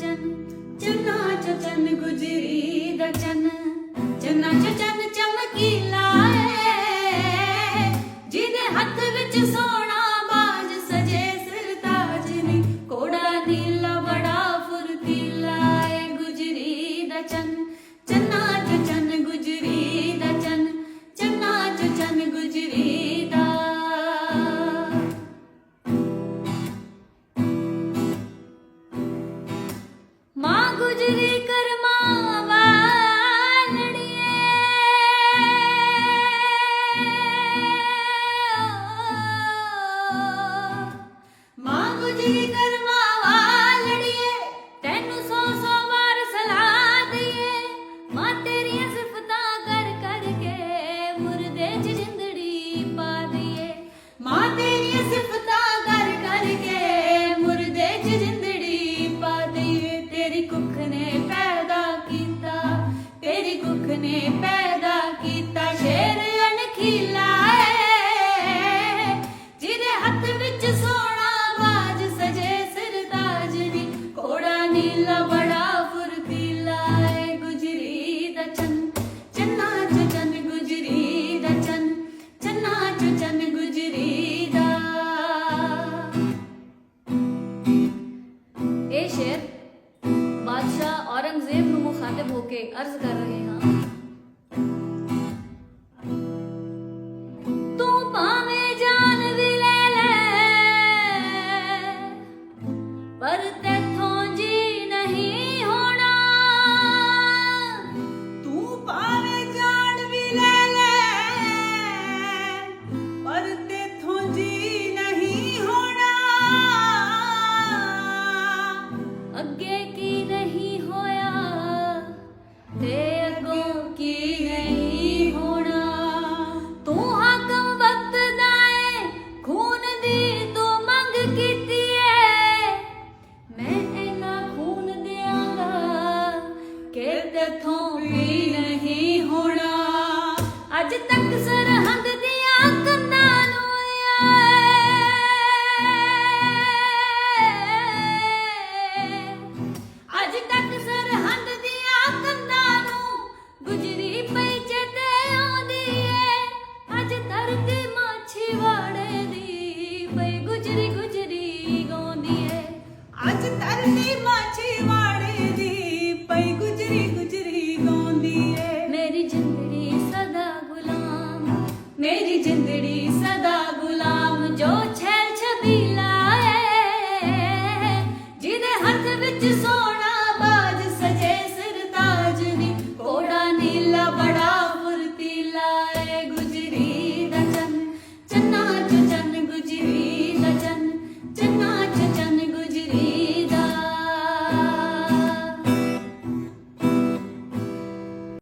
जन जनाए गुजरी ਨੇ ਪੈਦਾ ਕੀਤਾ ਸ਼ੇਰ ਚੰਨ ਗੁਜਰੀ ਦਾ ਸ਼ੇਰ ਬਾਦਸ਼ਾਹ ਔਰੰਗਜ਼ੇਬ ਨੂੰ ਮੁਖਾਤਬ ਹੋ ਕੇ ਅਰਜ਼ ਕਰ ਰਹੇ ਹਾਂ love.